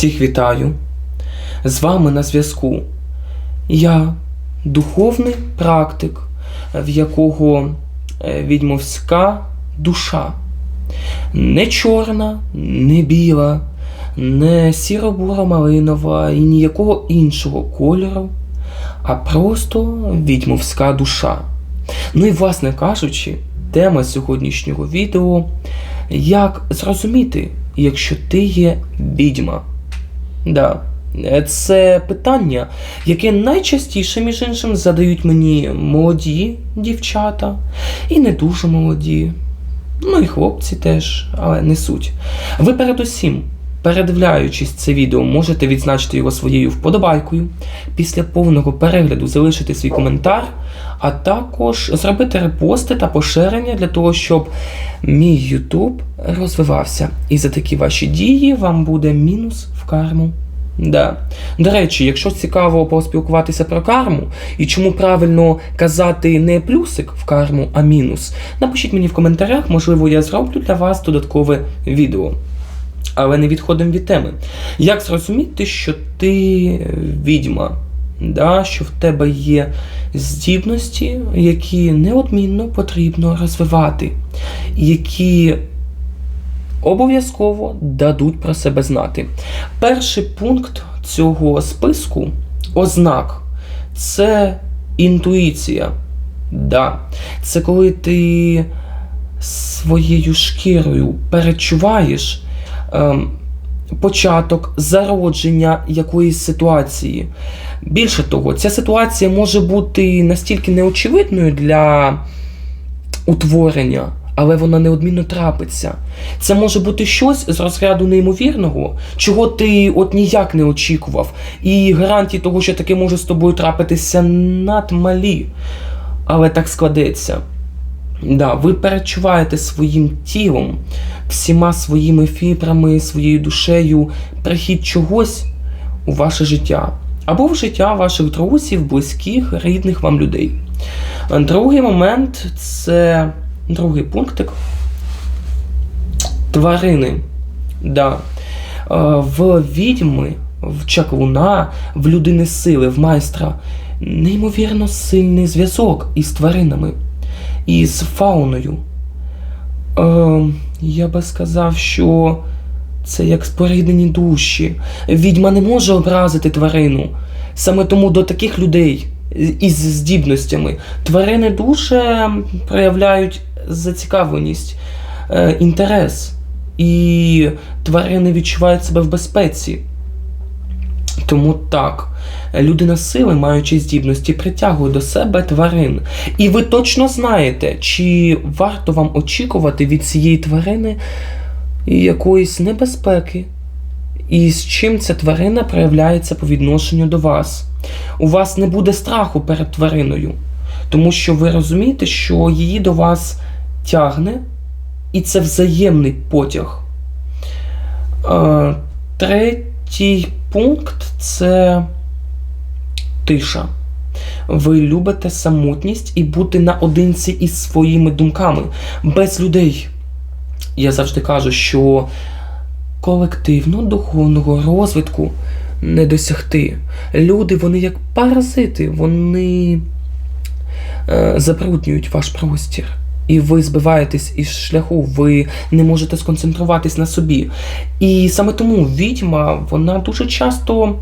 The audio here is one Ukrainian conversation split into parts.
Всіх вітаю. З вами на зв'язку. Я духовний практик, в якого е, відьмовська душа. Не чорна, не біла, не сіро-бура малинова і ніякого іншого кольору, а просто відьмовська душа. Ну і, власне кажучи, тема сьогоднішнього відео як зрозуміти, якщо ти є відьма. Да. Це питання, яке найчастіше, між іншим, задають мені молоді дівчата і не дуже молоді. Ну і хлопці теж, але не суть. Ви передусім, передивляючись це відео, можете відзначити його своєю вподобайкою, після повного перегляду залишити свій коментар, а також зробити репости та поширення для того, щоб мій YouTube розвивався. І за такі ваші дії вам буде мінус в карму. Да. До речі, якщо цікаво поспілкуватися про карму і чому правильно казати не плюсик в карму, а мінус, напишіть мені в коментарях, можливо, я зроблю для вас додаткове відео. Але не відходимо від теми. Як зрозуміти, що ти відьма? Да, що в тебе є здібності, які неодмінно потрібно розвивати, які обов'язково дадуть про себе знати. Перший пункт цього списку ознак це інтуїція. Да. Це коли ти своєю шкірою перечуваєш початок зародження якоїсь ситуації. Більше того, ця ситуація може бути настільки неочевидною для утворення, але вона неодмінно трапиться. Це може бути щось з розряду неймовірного, чого ти от ніяк не очікував. І гарантії того, що таке може з тобою трапитися надмалі. Але так складеться. Да, ви перечуваєте своїм тілом, всіма своїми фібрами, своєю душею прихід чогось у ваше життя. Або в життя ваших друзів, близьких, рідних вам людей. Другий момент це другий пунктик. Тварини. Да. Е, В відьми, в чаклуна, в людини сили, в майстра неймовірно сильний зв'язок із тваринами, із фауною. Е, Я би сказав, що це як споріднені душі. Відьма не може образити тварину. Саме тому до таких людей із здібностями тварини дуже проявляють зацікавленість, е, інтерес. І тварини відчувають себе в безпеці. Тому так, людина сили, маючи здібності, притягує до себе тварин. І ви точно знаєте, чи варто вам очікувати від цієї тварини якоїсь небезпеки, і з чим ця тварина проявляється по відношенню до вас. У вас не буде страху перед твариною, тому що ви розумієте, що її до вас тягне, і це взаємний потяг. Е, Третій пункт це тиша. Ви любите самотність і бути наодинці із своїми думками, без людей. Я завжди кажу, що колективно духовного розвитку не досягти. Люди, вони як паразити, вони е, забруднюють ваш простір. І ви збиваєтесь із шляху, ви не можете сконцентруватись на собі. І саме тому відьма, вона дуже часто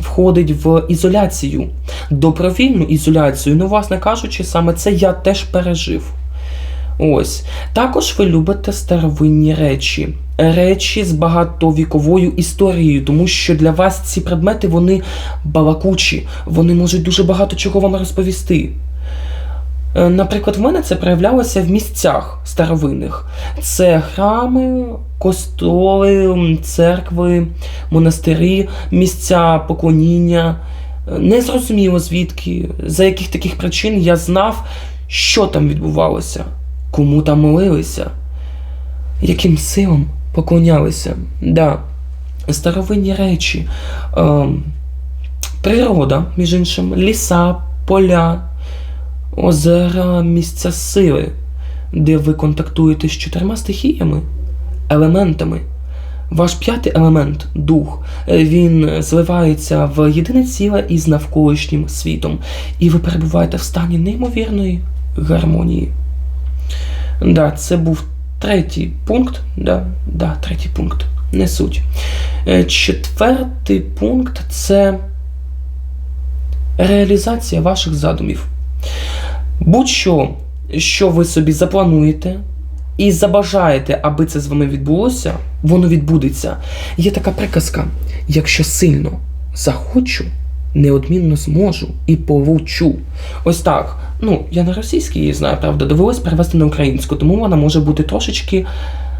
входить в ізоляцію, добровільну ізоляцію. Ну, власне кажучи, саме це я теж пережив. Ось. Також ви любите старовинні речі. Речі з багатовіковою історією, тому що для вас ці предмети вони балакучі, вони можуть дуже багато чого вам розповісти. Е, Наприклад, в мене це проявлялося в місцях старовинних. Це храми, костоли, церкви, монастирі, місця поклоніння. Е, Незрозуміло звідки, за яких таких причин я знав, що там відбувалося, кому там молилися, яким силам поклонялися. Да. Старовинні речі, е, природа, між іншим, ліса, поля озера місця сили, де ви контактуєте з чотирма стихіями, елементами. Ваш п'ятий елемент дух, він зливається в єдине ціле із навколишнім світом, і ви перебуваєте в стані неймовірної гармонії. Да, це був третій пункт. Да, да, третій пункт. Не суть. Е, Четвертий пункт це реалізація ваших задумів. Будь-що, що ви собі заплануєте і забажаєте, аби це з вами відбулося, воно відбудеться. Є така приказка: якщо сильно захочу, неодмінно зможу і получу. Ось так. Ну, я на російській її знаю, правда, довелось перевести на українську, тому вона може бути трошечки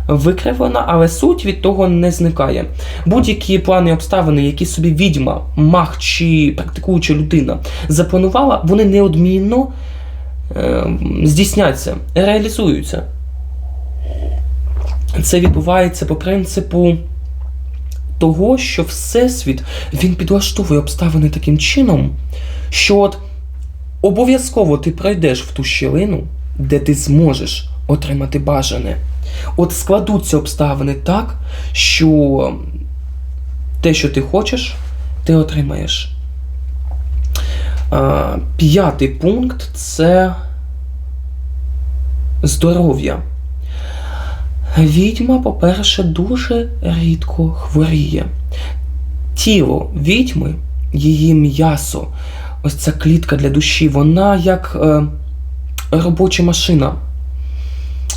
викривлена, але суть від того не зникає. Будь-які плани обставини, які собі відьма, маг чи практикуюча людина запланувала, вони неодмінно здійсняться, реалізуються. Це відбувається по принципу того, що Всесвіт він підлаштовує обставини таким чином, що от обов'язково ти пройдеш в ту щілину, де ти зможеш отримати бажане. От складуться обставини так, що те, що ти хочеш, ти отримаєш. А, П'ятий пункт це здоров'я. Відьма, по-перше, дуже рідко хворіє. Тіло відьми, її м'ясо, ось ця клітка для душі, вона як е, робоча машина.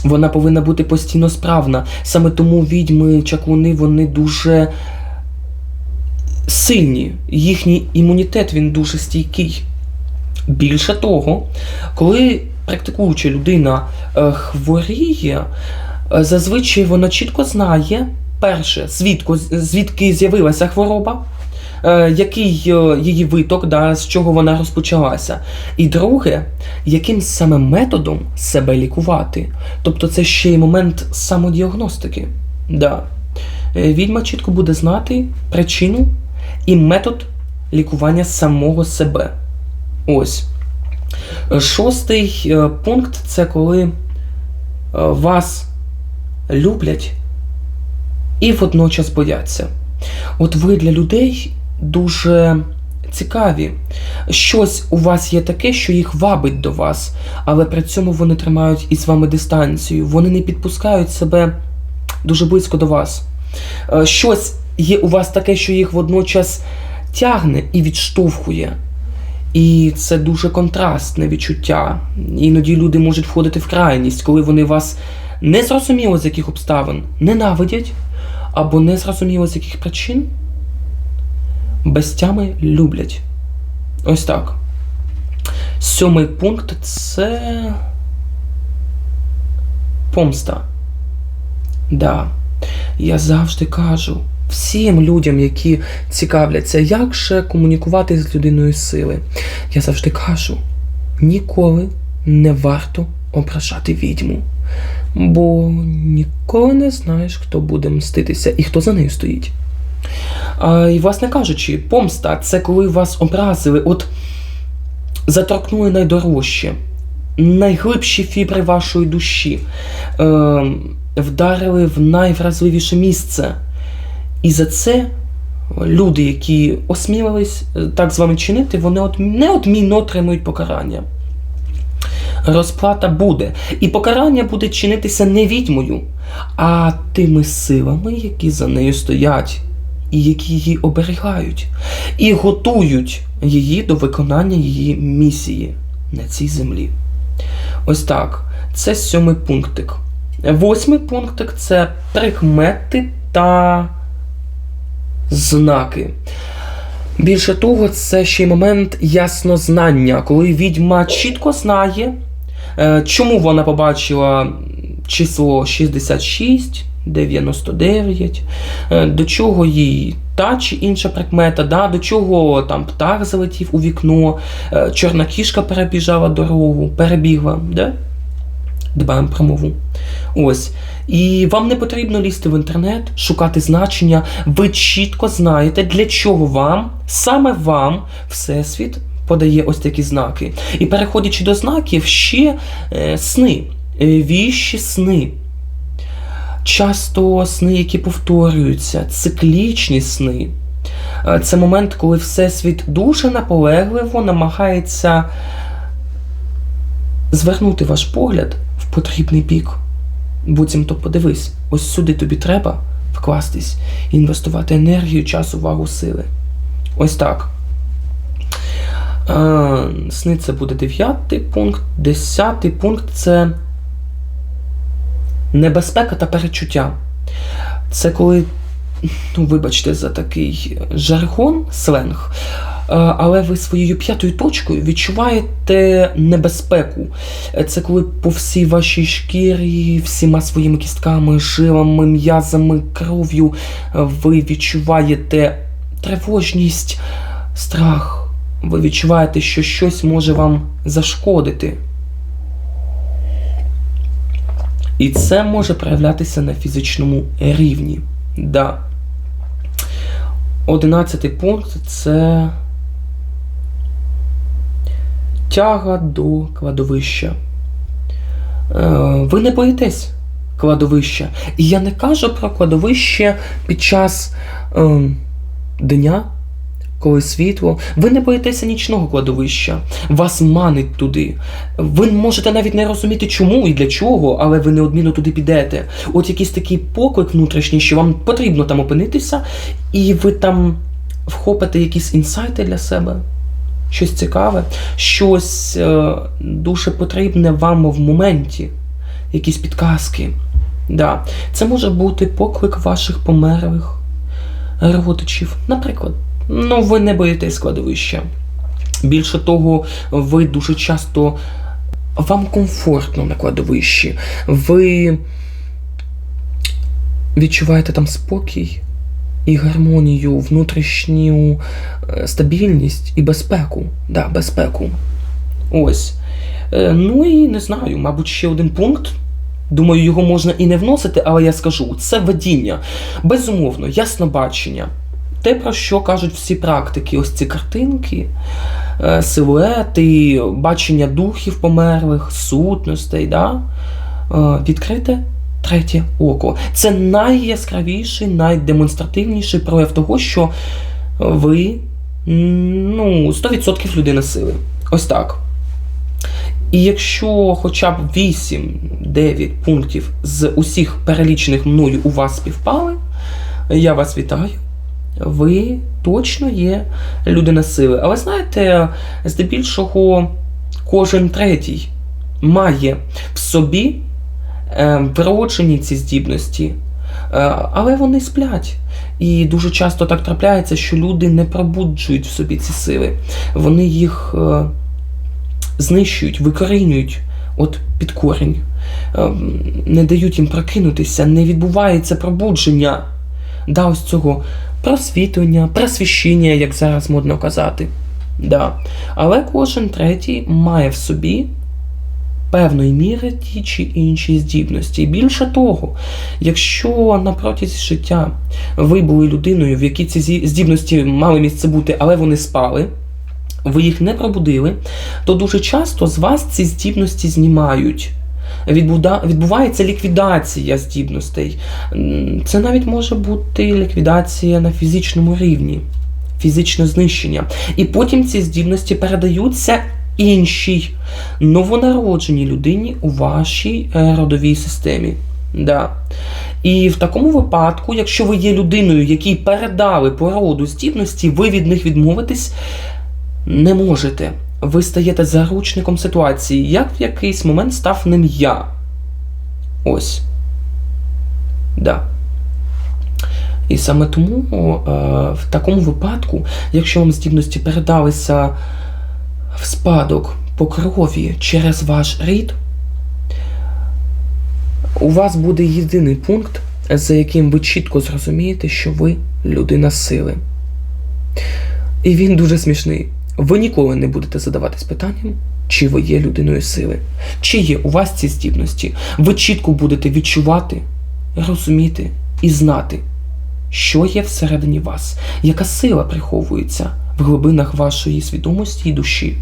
Вона повинна бути постійно справна. Саме тому відьми, чаклуни, вони дуже сильні. Їхній імунітет він дуже стійкий. Більше того, коли практикуюча людина е, хворіє, е, зазвичай вона чітко знає, перше, звідки, звідки з'явилася хвороба, е, який її виток, да, з чого вона розпочалася. І друге, яким саме методом себе лікувати. Тобто це ще й момент самодіагностики. Да. Відьма чітко буде знати причину і метод лікування самого себе. Ось. Шостий е, пункт це коли е, вас люблять і водночас бояться. От ви для людей дуже цікаві. Щось у вас є таке, що їх вабить до вас, але при цьому вони тримають із вами дистанцію. Вони не підпускають себе дуже близько до вас. Е, Щось є у вас таке, що їх водночас тягне і відштовхує. І це дуже контрастне відчуття. Іноді люди можуть входити в крайність, коли вони вас не зрозуміло з яких обставин ненавидять, або не зрозуміло з яких причин без тями люблять. Ось так. Сьомий пункт це помста. Да. Я завжди кажу всім людям, які цікавляться, як же комунікувати з людиною сили. Я завжди кажу: ніколи не варто ображати відьму. Бо ніколи не знаєш, хто буде мститися і хто за нею стоїть. А, І, власне кажучи, помста це коли вас образили, от заторкнули найдорожче, найглибші фібри вашої душі, е, вдарили в найвразливіше місце. І за це люди, які осмілились е, так з вами чинити, вони неодмінно отримують покарання. Розплата буде. І покарання буде чинитися не відьмою, а тими силами, які за нею стоять, і які її оберігають, і готують її до виконання її місії на цій землі. Ось так. Це сьомий пунктик. Восьмий пунктик це прикмети та знаки. Більше того, це ще й момент яснознання, коли відьма чітко знає, е, чому вона побачила число 66, 99, е, до чого їй та чи інша прикмета, да, до чого там птах залетів у вікно, е, чорна кішка перебіжала дорогу, перебігла. Да? Дбаємо про мову. Ось. І вам не потрібно лізти в інтернет, шукати значення. Ви чітко знаєте, для чого вам, саме вам, Всесвіт подає ось такі знаки. І переходячи до знаків, ще е, сни, е, віщі сни. часто сни, які повторюються, циклічні сни. Е, Це момент, коли Всесвіт дуже наполегливо намагається звернути ваш погляд потрібний бік. Буцімто подивись, ось сюди тобі треба вкластись і інвестувати енергію, час, увагу, сили. Ось так. Е, Сни це буде дев'ятий пункт. Десятий пункт це небезпека та перечуття. Це коли, ну, вибачте, за такий жаргон, сленг, але ви своєю п'ятою точкою відчуваєте небезпеку. Е, Це коли по всій вашій шкірі, всіма своїми кістками, жилами, м'язами, кров'ю е, ви відчуваєте тривожність, страх. Ви відчуваєте, що щось може вам зашкодити. І це може проявлятися на фізичному рівні. Да. Одинадцятий пункт це тяга до кладовища. Е, Ви не боїтесь кладовища. І я не кажу про кладовище під час е, дня, коли світло. Ви не боїтеся нічного кладовища. Вас манить туди. Ви можете навіть не розуміти, чому і для чого, але ви неодмінно туди підете. От якийсь такий поклик внутрішній, що вам потрібно там опинитися, і ви там вхопите якісь інсайти для себе. Щось цікаве, щось е, дуже потрібне вам в моменті, якісь підказки. Да. Це може бути поклик ваших померлих родичів. Наприклад, ну ви не боїтесь складовища. Більше того, ви дуже часто вам комфортно на кладовищі. Ви відчуваєте там спокій і гармонію, внутрішню е, стабільність і безпеку. Да, безпеку. Ось. Е, Ну і не знаю, мабуть, ще один пункт. Думаю, його можна і не вносити, але я скажу: це видіння. Безумовно, яснобачення. Те, про що кажуть всі практики, ось ці картинки, е, силуети, бачення духів померлих, сутностей, да? Відкрите третє око. Це найяскравіший, найдемонстративніший прояв того, що ви ну, 100% людина сили. Ось так. І якщо хоча б 8-9 пунктів з усіх перелічених мною у вас співпали, я вас вітаю. Ви точно є людина сили. Але знаєте, здебільшого кожен третій має в собі е, ці здібності, е, але вони сплять. І дуже часто так трапляється, що люди не пробуджують в собі ці сили. Вони їх е, знищують, викорінюють от під корінь, не дають їм прокинутися, не відбувається пробудження да, ось цього просвітлення, просвіщення, як зараз модно казати. Да. Але кожен третій має в собі певної міри ті чи інші здібності. Більше того, якщо на протязі життя ви були людиною, в якій ці здібності мали місце бути, але вони спали, ви їх не пробудили, то дуже часто з вас ці здібності знімають. Відбувається ліквідація здібностей. Це навіть може бути ліквідація на фізичному рівні, фізичне знищення. І потім ці здібності передаються іншій новонародженій людині у вашій е, родовій системі. Да. І в такому випадку, якщо ви є людиною, якій передали породу здібності, ви від них відмовитись не можете. Ви стаєте заручником ситуації, як в якийсь момент став ним я. Ось. Да. І саме тому е, в такому випадку, якщо вам здібності передалися спадок по крові через ваш рід, у вас буде єдиний пункт, за яким ви чітко зрозумієте, що ви людина сили. І він дуже смішний. Ви ніколи не будете задаватись питанням, чи ви є людиною сили, чи є у вас ці здібності. Ви чітко будете відчувати, розуміти і знати, що є всередині вас, яка сила приховується в глибинах вашої свідомості і душі.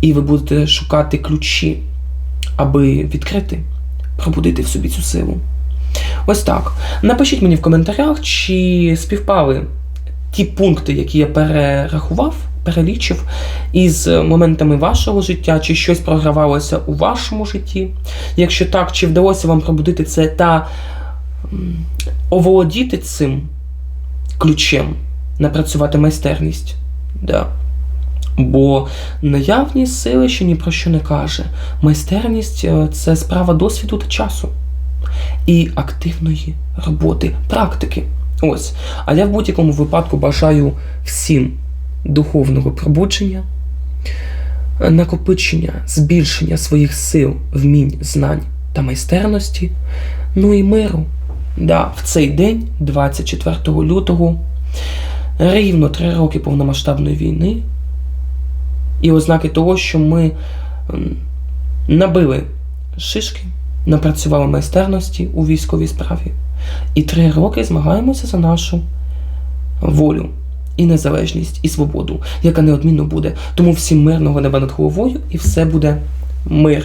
І ви будете шукати ключі, аби відкрити, пробудити в собі цю силу. Ось так. Напишіть мені в коментарях, чи співпали ті пункти, які я перерахував, перелічив, із моментами вашого життя, чи щось програвалося у вашому житті. Якщо так, чи вдалося вам пробудити це та оволодіти цим ключем, напрацювати майстерність. Да. Бо наявність сили ще ні про що не каже. Майстерність е, це справа досвіду та часу і активної роботи, практики. Ось. А я в будь-якому випадку бажаю всім духовного пробудження, накопичення, збільшення своїх сил, вмінь, знань та майстерності, ну і миру. Да, в цей день, 24 лютого, рівно три роки повномасштабної війни, і ознаки того, що ми набили шишки, напрацювали майстерності у військовій справі. І три роки змагаємося за нашу волю і незалежність, і свободу, яка неодмінно буде. Тому всім мирного неба над головою, і все буде мир.